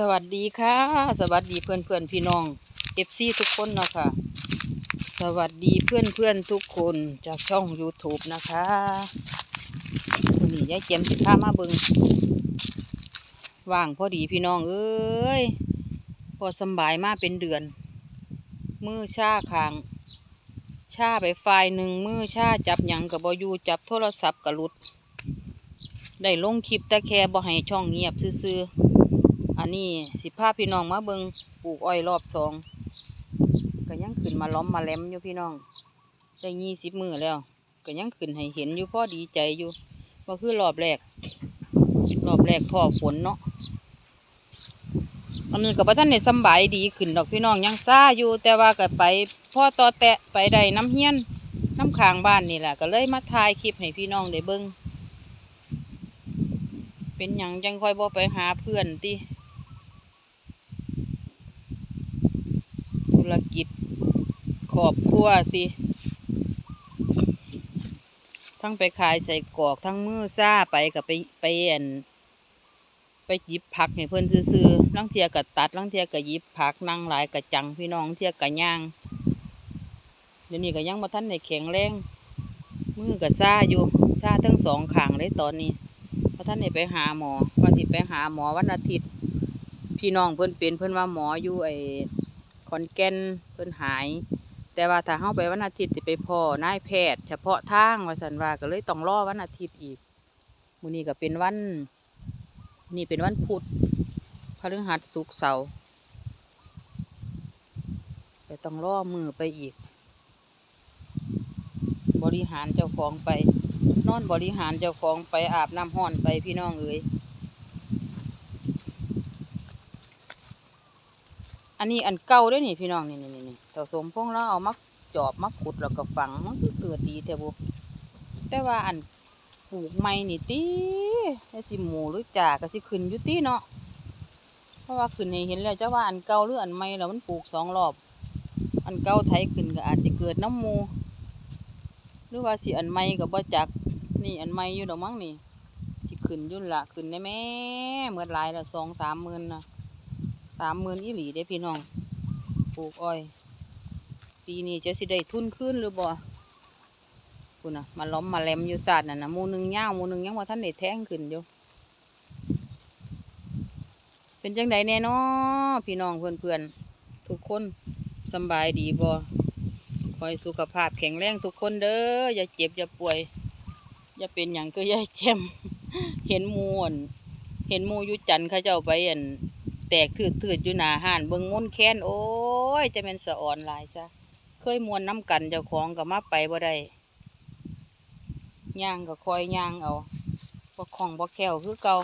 สวัสดีค่ะ สวัสดีเพื่อนเพื่อนพี่น้องเอฟซีทุกคนนะคะ สวัสดีเพื่อนเพื่อนทุกคนจากช่อง YouTube นะคะวันนี้ยายเจียมสิพามาเบิงว่างพอดีพี่น้องเอ้ย พอสบายมาเป็นเดือน มือชาคาง ชาไปฝ่ายหนึ่งมือชาจับหยังกับบอยู่จับโทรศัพท์กับลุด ได้ลงคลิปแต่แค่บ่ให้ช่องเงียบซื่อๆ อันนี้สิพาพี่น้องมาเบิงปลูกอ้อยรอบสองก็ยังขึ้นมาล้อมมาแหลมอยู่พี่น้องได้ยี่สิบมือแล้วก็ยังขึ้นให้เห็นอยู่พ่อดีใจอยู่ว่าคือรอบแรก รอบแรกพ่อฝนเนาะอันนั้กับท่านในสบายดีขึ้นดอกพี่น้องยังซ่าอยู่ แต่ว่าก็ไปพ่อต่อแตะไปได้น้ำเฮียนน้ำขางบ้านนี่แหละก็เลยมาถ่ายคลิปให้พี่น้องได้เบิงเป็นหยังจังค่อยบ่ไปหาเพื่อนติ รกิจครอบครัวติทั้งไปขายใส่กอกทั้งมือซ่าไปกับไปไปเอ็นไปหยิบผักให้เพิ่อนซื้อๆลังเทียกับตัดลังเทียกับหยิบผักนั่งหลายกับจังพี่น้องเทียกับย่างเดี๋ยวนี้ก็ยังมาทันในแข็งแรงมือกับซ่าอยู่ซ่าทั้งสองขางเลยตอนนี้เพราะท่านได้ไปหาหมอว่าสิไปหาหมอวันอาทิตย์ พี่น้องเพิ่อนเป็นเพิ่อนว่าหมออยู่ไอ ขอนแก่นเพิ่นหาย แต่ว่าถ้าเฮาไปวันอาทิตย์สิไปพ่อนายแพทย์ เฉพาะทางว่าสันว่าก็เลยต้องรอวันอาทิตย์อีกมื้อนี้ก็เป็นวันนี่เป็นวันพุธพฤหัสศุกร์เสาร์ก็ต้องรอมือไปอีก บริหารเจ้าของไป นอนบริหารเจ้าของไปอาบน้ำห้อนไปพี่น้องเอ๋ย อันนี้อันเก่าด้วยนี่พี่น้องนี่นี่นี่เต่าสมพงษ์เราเอามาจอบมาขุดแล้วก็ฝังมันเกิดดีแต่บุแต่ว่าอันปลูกใหม่นี่ตีไอ้สิหมูหรือจ่าก็สิขึ้นอยู่ตีเนาะเพราะว่าขึ้นให้เห็นแล้วจะว่าอันเก่าหรืออันใหม่แล้วมันปลูกสองรอบ อันเก่าไถขึ้นก็อาจจะเกิดน้ำมูหรือว่าสิอันใหม่ก็บ่จักนี่อันใหม่อยู่ดอกมั้งนี่สิขึ้นยุ่นละขึ้นได้แม่เมื่อหลายละสองสามหมื่นนะ สามหมื่นอีหลีเด้พี่น้อง ปลูกอ้อย ปีนี้จะสิได้ทุนขึ้นหรือบ่คุณนะมาล้อมมาแหลมอยู่ศาสตร์น่ะนะมูหนึ่งย่าวหมูหนึ่งยังว่าท่านได้แท่งขึ้นอยู่เป็นจังใดแน่นอพี่น้องเพื่อนเพื่อนทุกคนสบายดีบ่คอยสุขภาพแข็งแรงทุกคนเด้ออย่าเจ็บอย่าป่วย อย่าเป็นอย่างก็อย่าเจ็มเห็นมูนเห็นมูยู่จันทร์เขาเจ้าไปอั่น แตกถืดถืดอยู่หนาห่านเบิงม้นแค้นโอ้ยจะเป็นสะอ่อนหลายจ้ะเคยมวนน้ำกันเจ้าของก็มาไปบ่ได้ย่างก็คอยย่างเอาบ่คล่องบ่แคล่วคือเก่า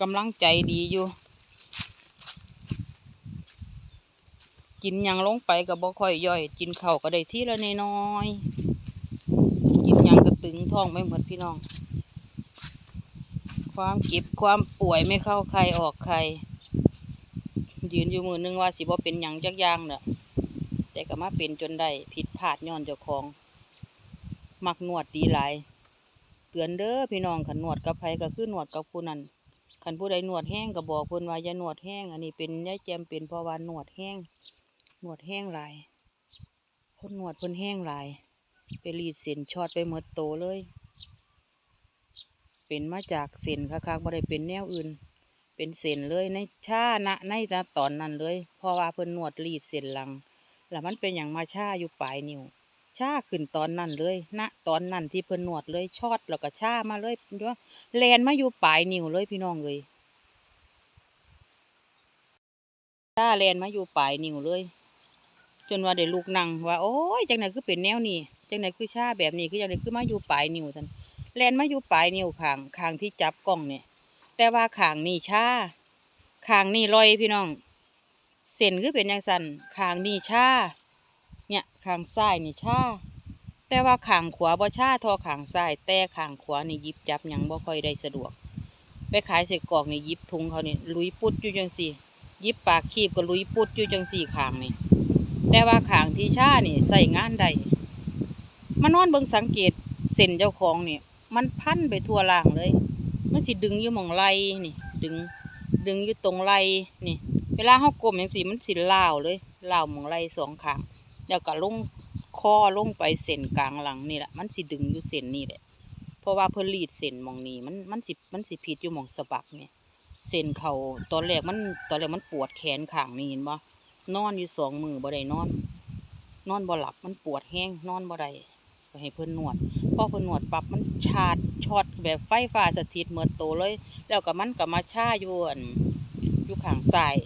กำลังใจดีอยู่ กินยังลงไปก็บ่ค่อยย่อย กินเข้าก็ได้ที่ละน้อยกินยังก็ตึงท้องไม่เหมดพี่น้อง ความเก็บความป่วยไม่เข้าใครออกใคร ยืนอยู่มือนึงว่าสิบ่เป็นหยังจักอย่างเน่ะแต่ก็มาเป็นจนได้ผิดพลาดย้อนเจ้าของ มักนวดดีหลายเตือนเด้อพี่น้องขันนวดกับไผก็คือนวดกับผู้นั้นขันผู้ใดนวดแห้งก็บอกเพิ่นว่าอย่านวดแห้งอันนี้เป็นยาแจมเป็นเพราะว่านวดแห้งนวดแห้งหลายคนนวดเพิ่นแห้งหลาย ไปรีดเส้นช็อตไปหมดโตเลย เป็นมาจากเส้นคักๆบ่ได้เป็นแนวอื่น เป็นเส้นเลยในชาณะในตอนนั้นเลยเพราะว่าเพิ่นนวดรีดเส้นหลัง แล้วมันเป็นอย่างมาชาอยู่ปลายนิ้วชาขึ้นตอนนั้นเลยณตอนนั้นที่เพิ่นนวดเลยช็อตแล้วก็ชามาเลยว่าแลนมาอยู่ปลายนิ้วเลยพี่น้องเอ้ยชาแลนมาอยู่ปลายนิ้วเลย จนว่าได้ลูกนั่งว่าโอ้ยจังไหนคือเป็นแนวนี้จังไหนคือชาแบบนี้คือจังไหนคือมาอยู่ปลายนิ้วท่าน แลนมาอยู่ปลายนิ้วขางขางที่จับกล้องเนี่ยแต่ว่าขางนี่ชาขางนี่ลอยพี่น้อง เส้นคือเป็นอย่างสันขางนี่ชาเนี่ยขางซ้ายนี่ชาแต่ว่าขางขวาบ่ชาทอขางซ้าย แต่ขางขวานี่ยิบจับยังบ่ค่อยได้สะดวก ไปขายใส่กรอกนี่ยิบถุงเขานี่ลุยปุดอยู่จังสี่ยิบปากคีบก็ลุยปุดอยู่จังสี่ขางนี่แต่ว่าขางที่ชานี่ใส่งานได้มานอนเบิ่งสังเกตเส้นเจ้าของนี่ มันพันไปทั่วล่างเลย มันสิดึงอยู่หมองไหลนี่ ดึง ดึงอยู่ตรงไหลนี่ เวลาเฮากลมจังซี่มันสิลาวเลยลาวหมองไหลสองข้างแล้วก็ลงคอลงไปเส้นกลางหลังนี่แหละ มันสิดึงอยู่เส้นนี่แหละ เพราะว่าเพิ่นรีดเส้นมองนี้มันมันสิมันสิผิดอยู่หมองสะบักเนี่ยเส้นเขาตอนแรกมันตอนแรกมันปวดแขนข้างนี่เห็นบ่นอนอยู่สองมือบ่ได้นอน นอนบ่หลับมันปวดแห้งนอนบ่ได้ก็ให้เพิ่นนวด พอเพิ่นนวดปรับมันชาดช็อตแบบไฟฟ้าสถิตเหมือนโตเลย แล้วก็มันก็มาชาอยู่อันอยู่ข้างซ้าย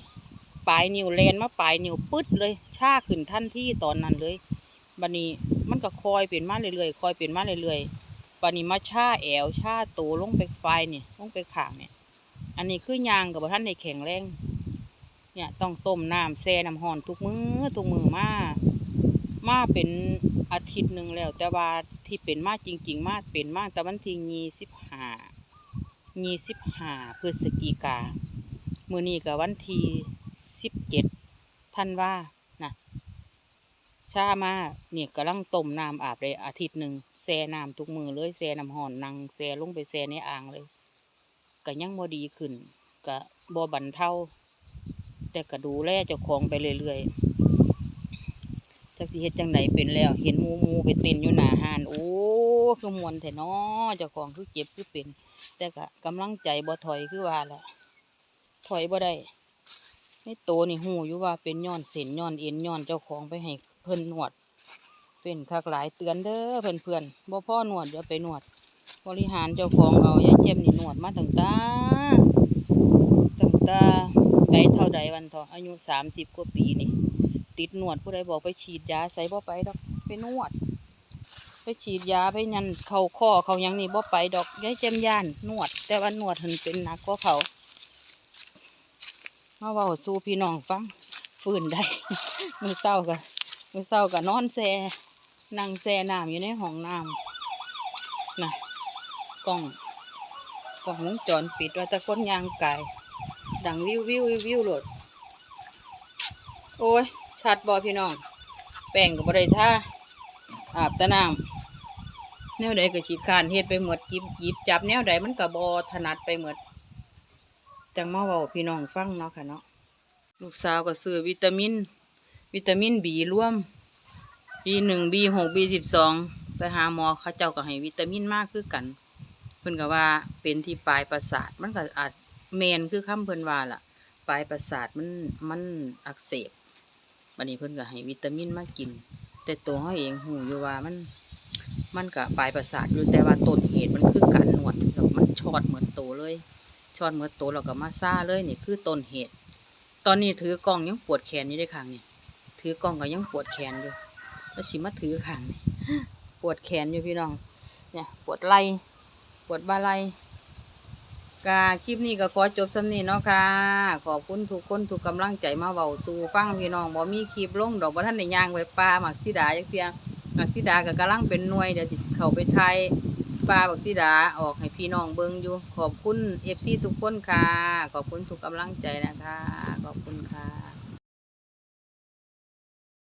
ปลายนิ้วแลนมาปลายนิ้วปึ๊ดเลยชาขึ้นทันทีตอนนั้นเลยบัดนี้มันก็คอยเปลี่ยนมาเรื่อยๆคอยเปลี่ยนมาเรื่อยๆบัดนี้มาชาแอวชาโตลงไปปลายนี่ยลงไปขางเนี่ย อันนี้คือยางกับท่านในแข็งแรงเนี่ยต้องต้มน้ำแช่น้ำห้อนทุกมือ้อทุกมือมามาเป็นอาทิตย์หนึ่งแล้ว แต่ว่า ที่เป็นมาจริง ๆ มาเป็นมาแต่วันที่ยี่สิบห้ายี่สิบห้าพฤศจิกาเมื่อนี้กับวันที่สิบเจ็ดท่านว่านะชามาเนี่ยกำลังต้มน้ำอาบเลยอาทิตย์หนึ่งแช่น้ำทุกมือเลยแช่น้ำห่อนนังแช่ลงไปแช่ในอ่างเลยก็ยังบ่ดีขึ้นก็บ่บรรเท่า แต่ก็ดูแลเจ้าของไปเรื่อยๆ จักสิเฮ็ดจังไดเป็นแล้ว เห็นหมูหมูไปเต้นอยู่หน้าห้านโอ้คือมวนแท้น้อเจ้าของคือเจ็บคือเป็น แต่ก็กำลังใจบ่ถอยคือว่าแหละถอยบ่ได้ในโตนี่หูอยู่ว่าเป็นย้อนเส้นย้อนเอ็นย้อนเจ้าของไปให้เพิ่นนวดเป็นคักหลายเตือนเด้อเพื่อนเพื่อนๆบ่พ่อนวดอย่าไปนวด บริหารเจ้าของเอายายเจ็บนี่นวดมาตั้งตาตั้งตาไปเท่าใดวันทองอายุสามสิบกว่าปีนี่ ติดนวดผู้ใดบอกไปฉีดยาใส่บ่ไปดอกไปนวด ไปฉีดยาไปยันเข่าข้อเขายังนี่บ่ไปดอกยายเจมย่านนวด แต่ว่านวดหันเป็นหนักกว่าเขามาเว้าสู่พี่น้องฟังฟื้นได้มือเศร้ากันมือเศร้ากันนอนแซ่นั่งแซ่น้ำอยู่ในห้องน้ำนะกล้องกล้องวงจรปิดว่าตะก้นยางไก่ดังวิววิววิววิวโหลดโอ้ย ชัดบอพี่น้อง แป้งกับบริท่าอาบตะน้ำแนวใดก็ขีดขานเฮ็ดไปหมดหยิบหยิบจับแนวใดมันกับบอถนัดไปหมดจังมาเว้าพี่น้องฟังเนาะค่ะเนาะลูกสาวก็ซื้อวิตามิน วิตามินบีร่วมบีหนึ่งบีหกบีสิบสองไปหาหมอเขาเจ้าก็ให้วิตามินมากคือกัน เพิ่นก็ว่าเป็นที่ปลายประสาท มันก็อาจแมนคือคำเพิ่นว่าล่ะ ปลายประสาทมันมันอักเสบ บัดนี้เพิ่นก็ให้วิตามินมากิน แต่ตัวเขาเองหูอยู่ว่ามัน มันก็ปลายประสาทอยู่แต่ว่าต้นเหตุมันคือการนวดแล้วมันชอดเหมือนโตวเลยชอนเหมื่อโตแล้วก็มาซ่าเลยนี่คือต้นเหตุ ตอนนี้ถือกล้องยังปวดแขนอยู่เด้ข้างนี่ถือกล้องก็ยังปวดแขนอยู่แล้วสิมาถือข้างนี่ปวดแขนอยู่พี่น้อง เนี่ยปวดไหล่ปวดบ่าไหล่ ค่ะคลิปนี้ก็ขอจบสำนีเนาะค่ะ ขอบคุณทุกคนทุกกำลังใจมาเบาสู่ฟังพี่น้องบ่มีคลิปลงดอกบ่ท่านในย่างไว้ปลาหมักสีดาจักเทียหมักสีดากับกำลังเป็นหน่วยเดี๋ยวจิเข้าไปไทยปลาหมักสีดาออกให้พี่น้องเบิงอยู่ ขอบคุณเอฟซีทุกคนค่ะ ขอบคุณทุกกำลังใจนะคะ ขอบคุณค่ะ